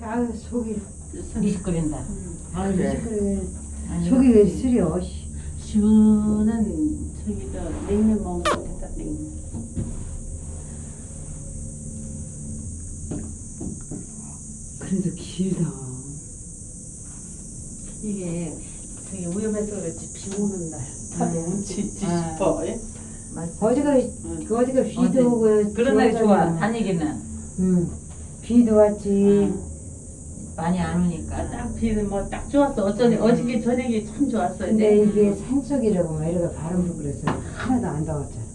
아 속이 미식거린다. 아 그래. 아니, 속이 왜 쓰려 씨. 시원한 저기다 냉면 먹으면 됐다 냉면. 그래도 길다 이게 되게 위험해서 그렇지 비 오는 날 타도 음. 지지 아. 싶어. 예? 어디가 응. 그 어디가 어디? 비도 오고 그런 날이 좋아. 다니기는 응 비도 왔지 많이 안 오니까. 아, 딱 비는 뭐 딱 좋았어. 어쩌니 어저께 저녁이 참 좋았어. 근데 이제. 이게 산속이라고 막 이러가 바람 불고 그래서 하나도 안 더웠잖아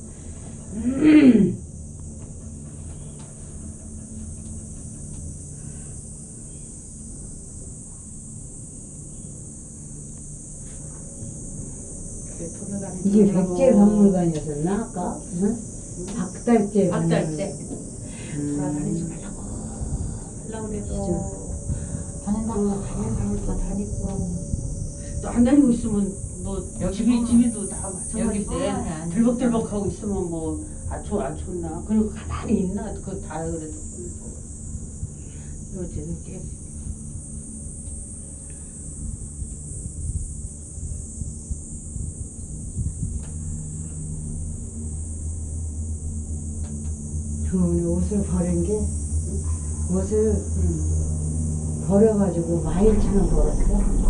돌아다니는 이게. 백제 박물관이었었나 아까? 응? 박달재 박달재. 음. 돌아다니지 말라고. 하려고 그래도 다닌다. 어, 다니는 사람도 다니고 또 안 다니고 있으면 뭐 여기 집이 뭐- 집이도 다 여기 마찬가지고 때 아니. 들벅들벅 하고 있으면 좋, 안 좋나 그리고 가만히 있나 그거 다 그래도 요즘 이게 오늘 옷을 버린 게 옷을 음. 버려가지고 마일처럼 벌었어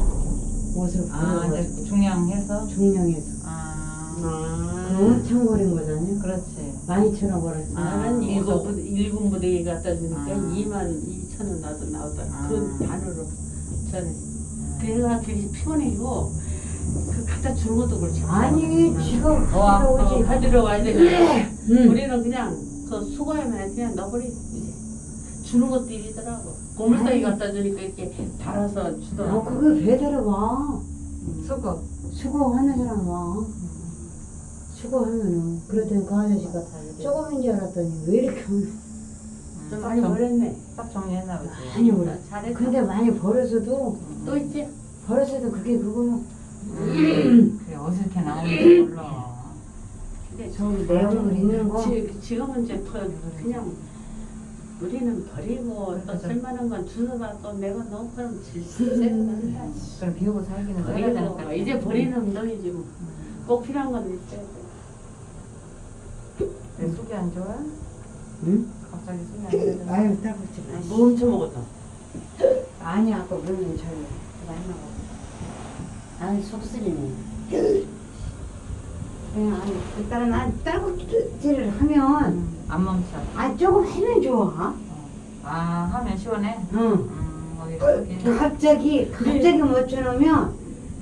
옷을 아, 버려가지고. 이제 중량해서. 중량에서. 아, 그 엄청 버린 거잖아요. 그렇지. 마이처럼 벌었어 아. 나는 일곱 부대 일곱 부대 갖다 주니까 아. 2만 2천 원 나도 나오더라 아. 그 반으로 전에 그래가 되게 피곤해고 그 갖다 주는 것도 그렇지 아니 지금 와, 어, 오지. 가지러 와야 돼. 응. 우리는 그냥 그 수거하면 그냥 넣어버리. 이제 주는 것도 일이더라고. 고물상에 아니. 갖다 주니까 이렇게 달아서 아 주더라고. 그거 배달을 와. 수고. 수고하는 사람 와. 수고하면은 그랬더니 그 아저씨가 조금인 줄 알았더니 왜 이렇게 오나 좀 많이 버렸네. 딱 정리했나 보지. 많이 몰라 잘했다. 근데 많이 버려서도 또 있지? 버려서도 그게 그거는 그래, 어떻게 나오는지 몰라. 근데 저기 내용물 있는 거. 지, 지금은 이제 더 그냥 우리는 버리고 또. 쓸만한 건 주워다 또 내가 넣고 그럼 질색난다 그럼 비우고 살기는 살아야 버리고 되니까. 이제 버리는 운동이지 뭐. 꼭 필요한 건 있어야 돼왜 속이 안 좋아? 응? 갑자기 속이 안 좋아. 아유 따갑지 마 뭐 훔쳐 먹었다 아니 아까 물론 잘 많이 먹어 아니 속쓰리네 아니 일단은 아 따갑지를 하면 안 멈춰. 아 조금 하면 좋아 아, 하면 시원해? 응 음, 거기. 갑자기 갑자기 못 쳐놓으면